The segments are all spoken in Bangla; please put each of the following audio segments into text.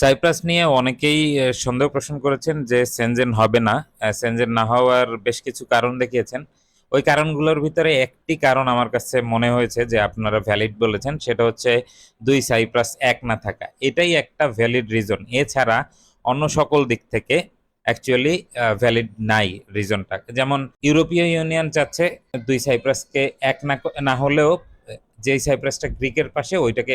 সাইপ্রাস নিয়ে অনেকেই সন্দেহ পোষণ করেছেন যে সেনজেন হবে না। সেনজেন না হওয়ার বেশ কিছু কারণ দেখিয়েছেন। ওই কারণগুলোর ভিতরে একটি কারণ আমার কাছে মনে হয়েছে যে আপনারা ভ্যালিড বলেছেন, সেটা হচ্ছে দুই সাইপ্রাস এক না থাকা। এটাই একটা ভ্যালিড রিজন এছাড়া অন্য সকল দিক থেকে অ্যাকচুয়ালি ভ্যালিড নাই রিজনটা যেমন ইউরোপীয় ইউনিয়ন চাচ্ছে দুই সাইপ্রাসকে এক না না হলেও যেই সাইপ্রাসটা গ্রিকের পাশে, ওইটাকে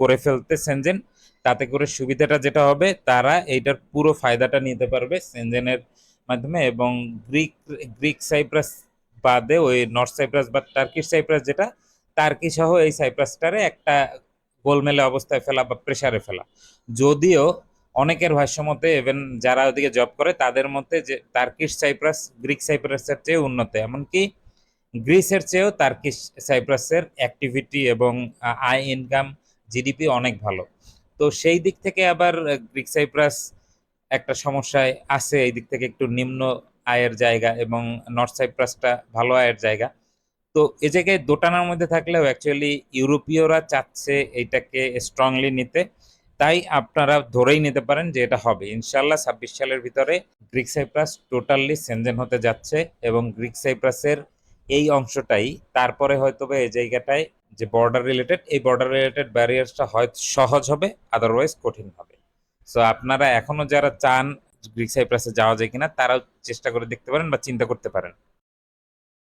করে ফেলতে সেনজেন তাতে করে সুবিধাটা যেটা হবে, তারা এইটার পুরো ফায়দাটা নিতে পারবে সেনজেনের মাধ্যমে এবং গ্রিক গ্রিক সাইপ্রাস বাদে ওই নর্থ সাইপ্রাস বা টার্কিশ সাইপ্রাস যেটা, টার্কি সহ এই সাইপ্রাসটারে একটা গোলমেলে অবস্থায় ফেলা বা প্রেসারে ফেলা। যদিও অনেকের ভাষ্যমতে ইভেন যারা ওদিকে জব করে, তাদের মতে যে টার্কিশ সাইপ্রাস গ্রিক সাইপ্রাসের চেয়ে উন্নত, এমনকি গ্রিসের চেয়েও টার্কিশ সাইপ্রাসের অ্যাক্টিভিটি এবং আয় ইনকাম জিডিপি অনেক ভালো। তো সেই দিক থেকে আবার গ্রিক সাইপ্রাস একটা সমস্যায় আছে, এই দিক থেকে একটু নিম্ন আয়ের জায়গা এবং নর্থ সাইপ্রাসটা ভালো আয়ের জায়গা। তো এ জায়গায় দোটানার মধ্যে থাকলেও অ্যাকচুয়ালি ইউরোপীয়রা চাচ্ছে এইটাকে স্ট্রংলি নিতে। তাই আপনারা ধরেই নিতে পারেন যে এটা হবে। ইনশাল্লাহ ছাব্বিশ সালের ভিতরে গ্রিক সাইপ্রাস টোটালি সেনজেন হতে যাচ্ছে এবং গ্রিক সাইপ্রাসের এই অংশটাই। তারপরে হয়তো এই জায়গাটায় যে বর্ডার রিলেটেড এই বর্ডার রিলেটেড ব্যারিয়ার্সটা হয় সহজ হবে আদারওয়াইজ কঠিন হবে। সো আপনারা এখনও যারা চান গ্রিক সাইপ্রাসে যাওয়া যায় কিনা, তারাও চেষ্টা করে দেখতে পারেন বা চিন্তা করতে পারেন।